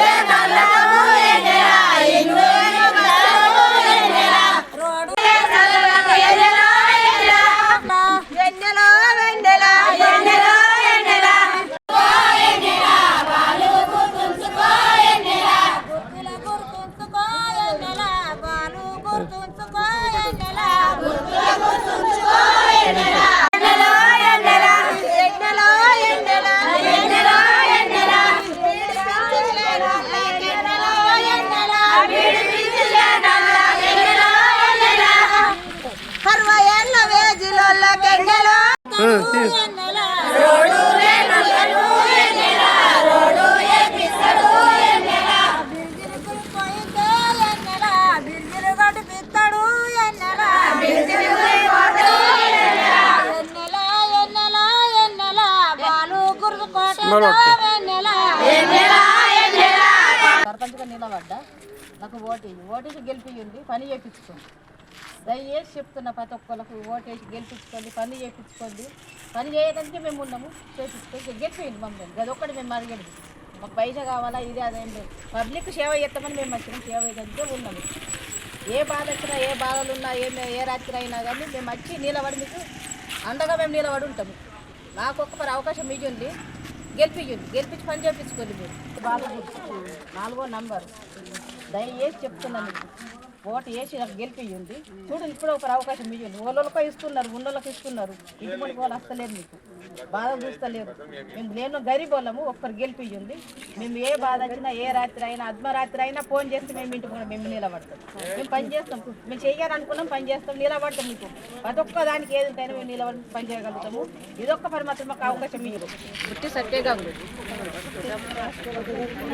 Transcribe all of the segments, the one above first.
Then I let సర్పంచ్గా నిలబడ్డా. నాకు ఓటేసి ఓటేసి గెలిపియండి పని చేయించుకోండి దయచేసి చెప్తున్న ప్రతి ఒక్కరికి ఓటేసి గెలిపించుకోండి పని చేయించుకోండి పని చేయడానికి మేము ఉన్నాము చేయించుకోండి గెలిపియండి మమ్మల్ని. అది ఒక్కటి మేము అడిగేది మాకు పైసా కావాలా ఇది అదేం లేదు. పబ్లిక్ సేవ చేస్తామని మేము వచ్చినాం సేవ చేయడానికి ఉన్నాము. ఏ బాధ వచ్చినా ఏ బాధలు ఉన్నా ఏ ఏ రాత్రి అయినా కానీ మేము వచ్చి నిలబడి మీకు అండగా మేము నిలబడి ఉంటాము. మాకు ఒక్కసారి అవకాశం మీకు ఉంది. గెలిపించండి గెలిపించి పని చేయించుకోండి మీరు. బాగా నాలుగో నంబర్. దయచేసి చెప్తున్నాను. మీకు ఓటు వేసి నాకు గెలిపియండి చూడు ఇప్పుడు ఒక అవకాశం ఇవ్వండి ఓళ్ళకో ఇస్తున్నారు ఉన్నోళ్ళకి ఇస్తున్నారు. ఇటువంటి వాళ్ళు వస్తలేదు మీకు. బాధ చూస్తలేదు మేము నేను గరీబ్ వాళ్ళము ఒక్కరు గెలిపించింది మేము ఏ బాధ వచ్చినా ఏ రాత్రి అయినా అర్ధరాత్రి అయినా ఫోన్ చేస్తే మేము ఇంటికి కూడా మేము నిలబడతాం. మేము పని చేస్తాం. మేము చెయ్యాలనుకున్నాం పని చేస్తాం నిలబడతాం మీకు. ప్రతి ఒక్క దానికి ఏది ఉంటైనా మేము నిలబడి పని చేయగలుగుతాము. ఇదొక్క పని మాత్రం మాకు అవకాశం మీరు గుట్టి సత్యగా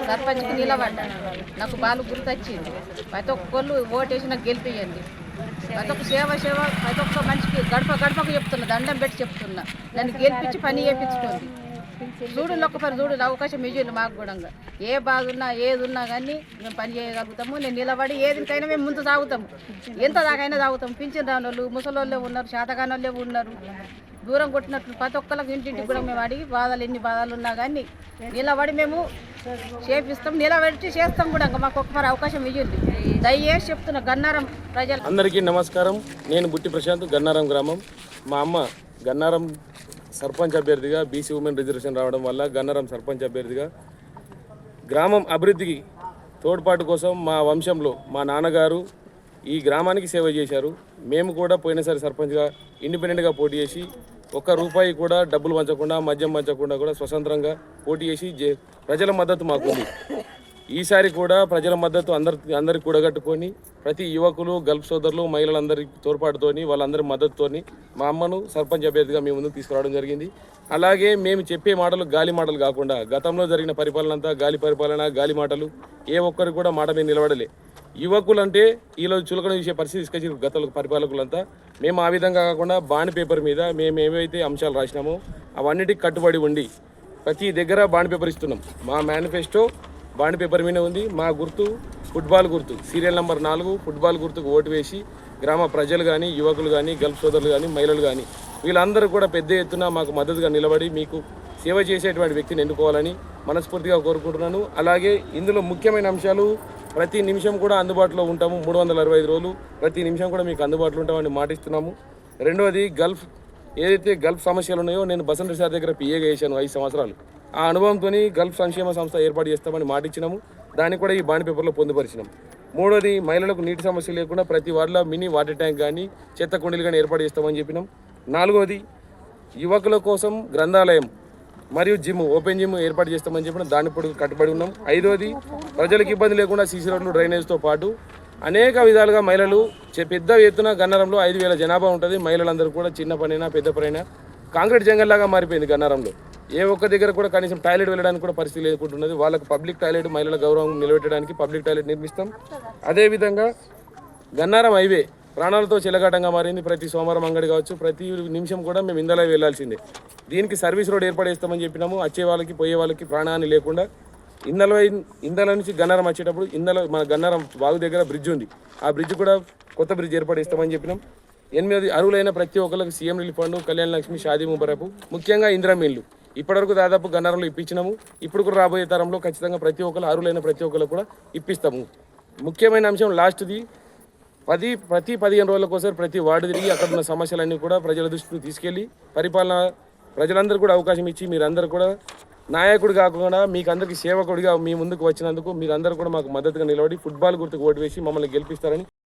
సర్పంచ్కి నిలబడ్డా నాకు బాలు గుర్తొచ్చింది. ప్రతి ఒక్కళ్ళు ఓటేసి నాకు గెలిపియండి ప్రతి ఒక్క సేవ సేవ ప్రతి ఒక్క మనిషికి గడప గడపకు చెప్తున్నా దండం పెట్టి చెప్తున్నా. నన్ను గెలిపించి పని చేయించుకోండి చూడు ఒక్క పని చూడు అవకాశం ఇవ్వాలి మాకు కూడా ఏ బాధ ఉన్నా ఏది ఉన్నా కానీ మేము పని చేయగలుగుతాము. నేను నిలబడి ఏదికైనా మేము ముందు సాగుతాము. ఎంత దాకైనా సాగుతాం పింఛన్ రాని వాళ్ళు ముసలోళ్ళే ఉన్నారు శాతకాని వాళ్ళే ఉన్నారు. దూరం కొట్టినట్లు ప్రతి ఒక్కరికి ఇంటింటికి కూడా మేము అడిగి బాధలు ఎన్ని బాధలు ఉన్నా కానీ నిలబడి మేము చేపిస్తాం. నిలబెట్టి చేస్తాం కూడా ఇంకా మాకు ఒక్కసారి అవకాశం ఇయ్యండి. దయచేసి గన్నారం ప్రజలు అందరికీ నమస్కారం. నేను బుట్టి ప్రశాంత్ గన్నారం గ్రామం. మా అమ్మ గన్నారం సర్పంచ్ అభ్యర్థిగా బీసీ ఉమెన్ రిజర్వేషన్ రావడం వల్ల గన్నారం సర్పంచ్ అభ్యర్థిగా. గ్రామం అభివృద్ధికి తోడ్పాటు కోసం మా వంశంలో మా నాన్నగారు ఈ గ్రామానికి సేవ చేశారు. మేము కూడా పోయినసారి సర్పంచ్గా ఇండిపెండెంట్గా పోటీ చేసి ఒక్క రూపాయి కూడా డబ్బులు పంచకుండా మద్యం పంచకుండా కూడా స్వతంత్రంగా పోటీ చేసి జే- ప్రజల మద్దతు మాకుంది. ఈసారి కూడా ప్రజల మద్దతు అందరి అందరికి కూడగట్టుకొని ప్రతి యువకులు గల్ఫ్ సోదరులు మహిళలందరి తోడ్పాటుతోని వాళ్ళందరి మద్దతుతోని మా అమ్మను సర్పంచ్ అభ్యర్థిగా మీ ముందుకు తీసుకురావడం జరిగింది. అలాగే మేము చెప్పే మాటలు గాలి మాటలు కాకుండా గతంలో జరిగిన పరిపాలన అంతా గాలి పరిపాలన గాలి మాటలు ఏ ఒక్కరు కూడా మాట మీద నిలబడలే. యువకులు అంటే ఈరోజు చులకన చూసే పరిస్థితి తీసుకొచ్చి గత పరిపాలకులంతా. మేము ఆ విధంగా కాకుండా బాండ్ పేపర్ మీద మేము ఏమైతే అంశాలు రాసినామో అవన్నిటికి కట్టుబడి ఉండి ప్రతి దగ్గర బాండ్ పేపర్ ఇస్తున్నాం. మా మేనిఫెస్టో బాండ్ పేపర్ మీద ఉంది. మా గుర్తు ఫుట్బాల్ గుర్తు. సీరియల్ నెంబర్ నాలుగు ఫుట్బాల్ గుర్తుకు ఓటు వేసి గ్రామ ప్రజలు కానీ యువకులు కానీ గల్ఫ్ సోదరులు కానీ మహిళలు కానీ వీళ్ళందరూ కూడా పెద్ద ఎత్తున మాకు మద్దతుగా నిలబడి మీకు సేవ చేసేటువంటి వ్యక్తిని ఎన్నుకోవాలని మనస్ఫూర్తిగా కోరుకుంటున్నాను. అలాగే ఇందులో ముఖ్యమైన అంశాలు ప్రతి నిమిషం కూడా అందుబాటులో ఉంటాము. మూడు వందల అరవై ఐదు రోజులు ప్రతి నిమిషం కూడా మీకు అందుబాటులో ఉంటామని మాటిస్తున్నాము. రెండవది గల్ఫ్ ఏదైతే గల్ఫ్ సమస్యలు ఉన్నాయో నేను బసంత్ సార్ దగ్గర పిఏగా చేశాను ఐదు సంవత్సరాలు. ఆ అనుభవంతో గల్ఫ్ సంక్షేమ సంస్థ ఏర్పాటు చేస్తామని మాటిచ్చినాము. దాన్ని కూడా ఈ బాండ్ పేపర్లో పొందుపరిచినాం. మూడోది మహిళలకు నీటి సమస్య లేకుండా ప్రతి వార్డులో మినీ వాటర్ ట్యాంక్ కానీ చెత్త కుండీలు కానీ ఏర్పాటు చేస్తామని చెప్పినాం. నాలుగోది యువకుల కోసం గ్రంథాలయం మరియు జిమ్ ఓపెన్ జిమ్ ఏర్పాటు చేస్తామని చెప్పిన. దాని ఇప్పుడు కట్టుబడి ఉన్నాం. ఐదోది ప్రజలకు ఇబ్బంది లేకుండా సీసీ రోడ్లు డ్రైనేజ్తో పాటు అనేక విధాలుగా మహిళలు చె- పెద్ద ఎత్తున గన్నారంలో ఐదు వేల జనాభా ఉంటుంది. మహిళలందరూ కూడా చిన్న పనైనా పెద్ద పనైనా కాంక్రీట్ జంగల్లాగా మారిపోయింది గన్నారంలో. ఏ ఒక్క దగ్గర కూడా కనీసం టాయిలెట్ వెళ్ళడానికి కూడా పరిస్థితి లేకుంటున్నది. వాళ్ళకి పబ్లిక్ టాయిలెట్ మహిళల గౌరవం నిలబెట్టడానికి పబ్లిక్ టాయిలెట్ నిర్మిస్తాం. అదేవిధంగా గన్నారం హైవే ప్రాణాలతో చిలగాటంగా మారింది. ప్రతి సోమవారం అంగడి కావచ్చు ప్రతి నిమిషం కూడా మేము ఇందలో వెళ్ళాల్సిందే దీనికి సర్వీస్ రోడ్ ఏర్పాటు చేస్తామని చెప్పినాము. వచ్చే వాళ్ళకి పోయే వాళ్ళకి ప్రాణహాని లేకుండా ఇందల ఇందల నుంచి గన్నారం వచ్చేటప్పుడు ఇందల మన గన్నారం వాగు దగ్గర బ్రిడ్జ్ ఉంది. ఆ బ్రిడ్జ్ కూడా కొత్త బ్రిడ్జ్ ఏర్పాటు చెప్పినాం. ఎనిమిది అరువులైన ప్రతి ఒక్కరికి CM relief fund Kalyana Lakshmi Shaadi ముబరపు ముఖ్యంగా ఇందిరా మిల్లు. ఇప్పటివరకు దాదాపు గన్నారంలో ఇప్పించినాము. ఇప్పుడు కూడా రాబోయే తరంలో ఖచ్చితంగా ప్రతి ఒక్కరు అరువులైన ప్రతి ఒక్కరు కూడా ఇప్పిస్తాము. ముఖ్యమైన అంశం లాస్ట్ది. పది ప్రతి పదిహేను రోజులకోసారి ప్రతి వార్డు తిరిగి అక్కడ ఉన్న సమస్యలన్నీ కూడా ప్రజల దృష్టికి తీసుకెళ్ళి పరిపాలన ప్రజలందరూ కూడా అవకాశం ఇచ్చి మీరందరూ కూడా నాయకుడు కాకుండా మీకు అందరికీ సేవకుడిగా మీ ముందుకు వచ్చినందుకు మీరందరూ కూడా మాకు మద్దతుగా నిలబడి ఫుట్బాల్ గుర్తుకు ఓటు వేసి మమ్మల్ని గెలిపిస్తారని